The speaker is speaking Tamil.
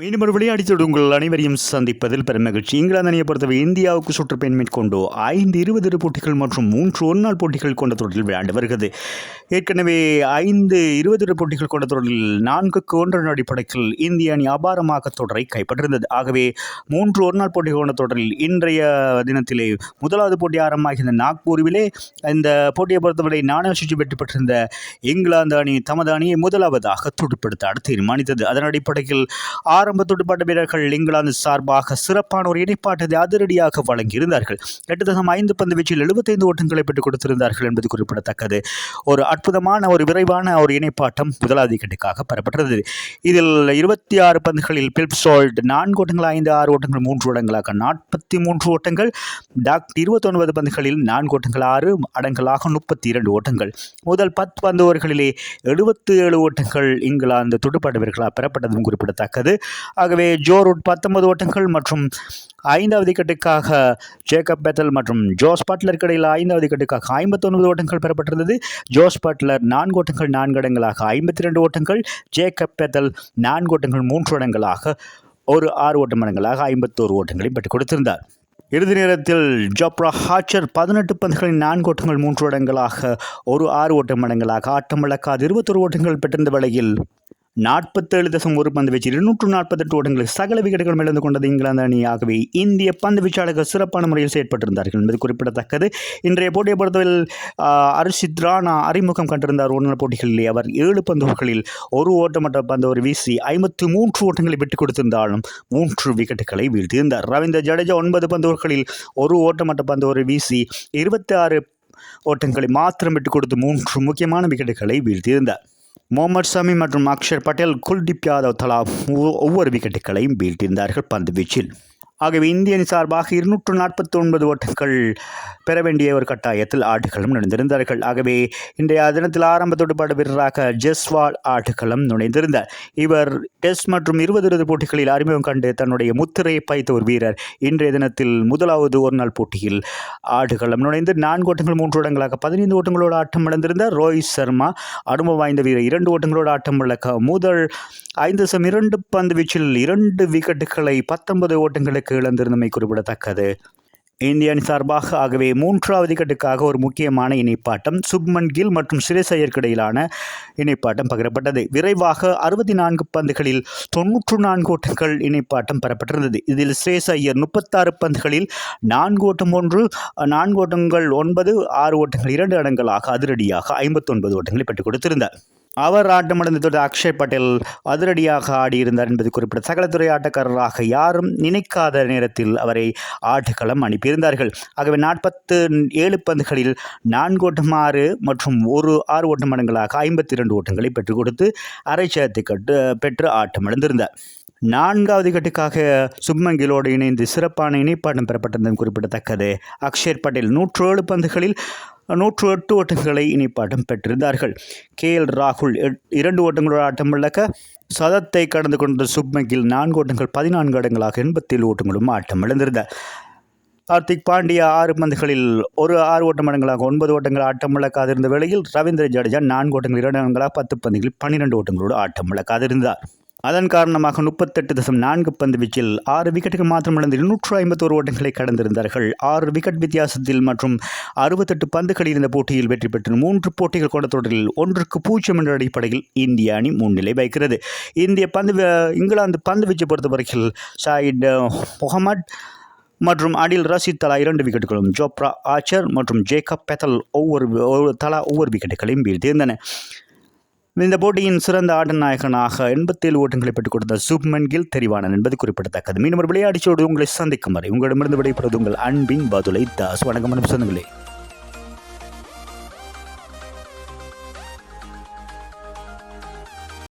மீண்டும் ஒரு விளையாடித்தோடு உங்கள் அனைவரையும் சந்திப்பதில் பெருமகிழ்ச்சி இங்கிலாந்து அணியை பொறுத்தவரை இந்தியாவுக்கு சுற்றுப்பயன் மேற்கொண்டு ஐந்து இருபது போட்டிகள் மற்றும் மூன்று ஒருநாள் போட்டிகள் கொண்ட தொடரில் விளையாண்டு வருகிறது. ஏற்கனவே ஐந்து இருபது போட்டிகள் கொண்ட தொடரில் நான்குக்கு ஒன்றன் அடிப்படையில் இந்திய அணி அபாரமாக தொடரை கைப்பற்றிருந்தது. ஆகவே மூன்று ஒருநாள் போட்டிகள் கொண்ட தொடரில் இன்றைய தினத்திலே முதலாவது போட்டி ஆரம்பமாகிய நாக்பூரிலே இந்த போட்டியை பொறுத்தவரை நாணய சுற்றி வெற்றி பெற்றிருந்த இங்கிலாந்து அணி தமது அணியை முதலாவதாக துடுப்படுத்த அடுத்து தீர்மானித்தது. அதன் அடிப்படையில் ஆரம்ப துடுப்பாட்ட வீரர்கள் இங்கிலாந்து சார்பாக சிறப்பான ஒரு இணைப்பாட்டத்தை அதிரடியாக வழங்கியிருந்தார்கள். எட்டு தசம் ஐந்து பந்து வீச்சில் எழுபத்தைந்து ஓட்டங்களை பெற்றுக் கொடுத்திருந்தார்கள் என்பது குறிப்பிடத்தக்கது. ஒரு அற்புதமான ஒரு விரைவான ஒரு இணைப்பாட்டம் முதலாவது விக்கெட்டுக்காக பெறப்பட்டது. இதில் இருபத்தி ஆறு பந்துகளில் பில்ப்சோல்ட் நான்கு ஓட்டங்கள் ஐந்து ஆறு ஓட்டங்கள் மூன்று ஓட்டங்களாக நாற்பத்தி மூன்று ஓட்டங்கள் டாக் இருபத்தொன்பது பந்துகளில் நான்கு ஓட்டங்கள் ஆறு அடங்கலாக முப்பத்தி இரண்டு ஓட்டங்கள். முதல் பத்து பந்து ஓவர்களிலே எழுபத்தி ஏழு ஓட்டங்கள் இங்கிலாந்து துடுப்பாட்ட வீரர்களால் பெறப்பட்டதும் குறிப்பிடத்தக்கது. ஆகவே ஜோ ரூட் பத்தொன்பது ஓட்டங்கள் மற்றும் ஐந்தாவது விக்கெட்டுக்காக ஜேக்கப் பெத்தல் மற்றும் ஜோஸ் பட்லருக்கு இடையில் ஐந்தாவது விக்கெட்டுக்காக ஐம்பத்தொன்பது ஓட்டங்கள் பெறப்பட்டிருந்தது. ஜோஸ் பட்லர் நான்கு ஓட்டங்கள் நான்கு இடங்களாக ஐம்பத்தி ரெண்டு ஓட்டங்கள் ஜேக்கப் பெத்தல் நான்கு ஓட்டங்கள் மூன்று இடங்களாக ஒரு ஆறு ஓட்ட மடங்களாக ஐம்பத்தோரு ஓட்டங்களையும் பெற்றுக் கொடுத்திருந்தார். இறுதி நேரத்தில் ஜோப்ரா ஹாச்சர் பதினெட்டு பந்துகளின் நான்கு ஓட்டங்கள் மூன்று இடங்களாக ஒரு ஆறு ஓட்டம் மடங்களாக ஆட்டம் இழக்காது இருபத்தொரு ஓட்டங்கள் பெற்றிருந்த வேளையில் நாற்பத்தேழு தசம் ஒரு பந்து வீச்சு இருநூற்று நாற்பத்தெட்டு ஓட்டங்களில் சகல விக்கெட்டுகளும் இழந்து கொண்டது இங்கிலாந்து அணியாகவே இந்திய பந்து வீச்சாளர்கள் சிறப்பான முறையில் செயற்பட்டிருந்தார்கள் என்பது குறிப்பிடத்தக்கது. இன்றைய போட்டியை பொறுத்தவரையில் அரிசித் ராணா அறிமுகம் கண்டிருந்தார் ஒருநாள் போட்டிகளிலே. அவர் ஏழு பந்துகளில் ஒரு ஓட்டமற்ற பந்து ஒரு வீசி ஐம்பத்தி மூன்று ஓட்டங்களை விட்டுக் கொடுத்திருந்தாலும் மூன்று விக்கெட்டுகளை வீழ்த்தியிருந்தார். ரவீந்திர ஜடேஜா ஒன்பது பந்துகளில் ஒரு ஓட்டமற்ற பந்து ஒரு வீசி இருபத்தி ஆறு ஓட்டங்களை மாத்திரம் விட்டுக் கொடுத்து மூன்று முக்கியமான விக்கெட்டுகளை வீழ்த்தியிருந்தார். முகமது சமி மற்றும் அக்ஷர் பட்டேல் குல்தீப் யாதவ் தலா ஒவ்வொரு விக்கெட்டுகளையும் வீழ்த்தியிருந்தார்கள் பந்து வீச்சில். ஆகவே இந்திய அணி சார்பாக இருநூற்று நாற்பத்தி ஒன்பது ஓட்டங்கள் பெற வேண்டிய ஒரு கட்டாயத்தில் ஆட்டுகளும் நுழைந்திருந்தார்கள். ஆகவே இன்றைய தினத்தில் ஆரம்ப துடுப்பாட்ட வீரராக ஜெஸ்வால் ஆட்டுகளும் நுழைந்திருந்தார். இவர் டெஸ்ட் மற்றும் இருபது இருபது போட்டிகளில் அறிமுகம் கண்டு தன்னுடைய முத்திரையை பாய்த்த ஒரு வீரர். இன்றைய தினத்தில் முதலாவது ஒரு நாள் போட்டியில் ஆடுகளம் நுழைந்து நான்கு ஓட்டங்கள் மூன்று ஓட்டங்களாக பதினைந்து ஓட்டங்களோடு ஆட்டம் இழந்திருந்தார். ரோஹித் சர்மா அனுபவம் வாய்ந்த வீரர். இரண்டு ஓட்டங்களோடு ஆட்டம் இழக்க முதல் ஐந்து சம் இரண்டு பந்து வீச்சில் இரண்டு விக்கெட்டுகளை பத்தொன்பது ஓட்டங்களுக்கு இழந்திருந்தமை குறிப்பிடத்தக்கது. இந்திய அணி சார்பாக ஆகவே மூன்றாவது கட்டுக்காக ஒரு முக்கியமான இணைப்பாட்டம் சுப்மன் கில் மற்றும் சிரேஸ் இடையிலான இணைப்பாட்டம் பகிரப்பட்டது. விரைவாக அறுபத்தி நான்கு பந்துகளில் தொன்னூற்று நான்கு ஓட்டங்கள் இணைப்பாட்டம் பெறப்பட்டிருந்தது. இதில் சிரேஸ் ஐயர் முப்பத்தாறு பந்துகளில் நான்கு ஓட்டம் ஒன்று நான்கு ஓட்டங்கள் ஒன்பது ஆறு ஓட்டங்கள் இரண்டு இடங்களாக அதிரடியாக ஐம்பத்தொன்பது ஓட்டங்களை பெற்றுக் கொடுத்திருந்தார். அவர் ஆட்டமிழந்ததோடு அக்ஷய் பட்டேல் அதிரடியாக ஆடியிருந்தார் என்பது குறிப்பிட்ட சகலத்துறை ஆட்டக்காரராக யாரும் நினைக்காத நேரத்தில் அவரை ஆட்டுக்களம் அனுப்பியிருந்தார்கள். ஆகவே நாற்பத்து ஏழு பந்துகளில் நான்கு ஓட்டம் ஆறு மற்றும் ஒரு ஆறு ஓட்டம் மடங்களாக ஐம்பத்தி இரண்டு ஓட்டங்களை பெற்றுக் கொடுத்து அரை சேதத்தை கட்டு பெற்று ஆட்டமிழந்திருந்தார். நான்காவது கட்டுக்காக சுப்மங்கிலோடு இணைந்து சிறப்பான இணைப்பாட்டம் பெறப்பட்டதும் குறிப்பிடத்தக்கது. அக்ஷர் பட்டேல் நூற்று ஏழு பந்துகளில் நூற்று எட்டு ஓட்டங்களை இனிப்பாட்டம் பெற்றிருந்தார்கள். கே. எல். ராகுல் இரண்டு ஓட்டங்களோட ஆட்டம் விளக்க சதத்தை கடந்து கொண்ட சுப்மங்கில் நான்கு ஓட்டங்கள் பதினான்கு இடங்களாக எண்பத்தேழு ஓட்டங்களும் ஆட்டம் இழந்திருந்தார் கார்த்திக் பாண்டியா ஆறு பந்துகளில் ஒரு ஆறு ஓட்டம் மடங்களாக ஒன்பது ஓட்டங்கள் ஆட்டம் இழக்காதிருந்த வேளையில் ரவீந்திர ஜடேஜா நான்கு ஓட்டங்கள் இரண்டு இடங்களாக பத்து பந்துகளில் பன்னிரெண்டு ஓட்டங்களோடு ஆட்டம் இழக்காதிருந்தார். அதன் காரணமாக முப்பத்தெட்டு தசம் நான்கு பந்து வீச்சில் ஆறு விக்கெட்டுக்கு மாத்திரம் இழந்து இருநூற்று ஐம்பத்தோரு ஓட்டங்களை கடந்திருந்தார்கள். ஆறு விக்கெட் வித்தியாசத்தில் மற்றும் அறுபத்தெட்டு பந்துகள் இருந்த போட்டியில் வெற்றி பெற்று மூன்று போட்டிகள் கொண்ட தொடரில் ஒன்றுக்கு பூஜ்ஜியம் என்ற அடிப்படையில் இந்திய அணி முன்னிலை வைக்கிறது இந்திய பந்து இங்கிலாந்து பந்து வீச்சை பொறுத்தவரையில் சாயிட் முகமட் மற்றும் அடில் ரஷீத் தலா இரண்டு விக்கெட்டுகளும் ஜோப்ரா ஆச்சர் மற்றும் ஜேக்கப் பெத்தல் ஒவ்வொரு தலா ஒவ்வொரு விக்கெட்டுகளையும் வீழ்த்தியிருந்தன. இந்த போட்டியின் சிறந்த ஆட்ட நாயகனாக எண்பத்தேழு ஓட்டங்களை பெற்றுக் கொடுத்த சுப்மன் கில் தெரிவானன் என்பது குறிப்பிடத்தக்கது. மீண்டும் விளையாடிச்சோடு உங்களை சந்திக்கும் வரை உங்களிடமிருந்து விடைபெறுவது உங்கள் அன்பின் பதுலை தாஸ். வணக்கம் சொந்தங்களே.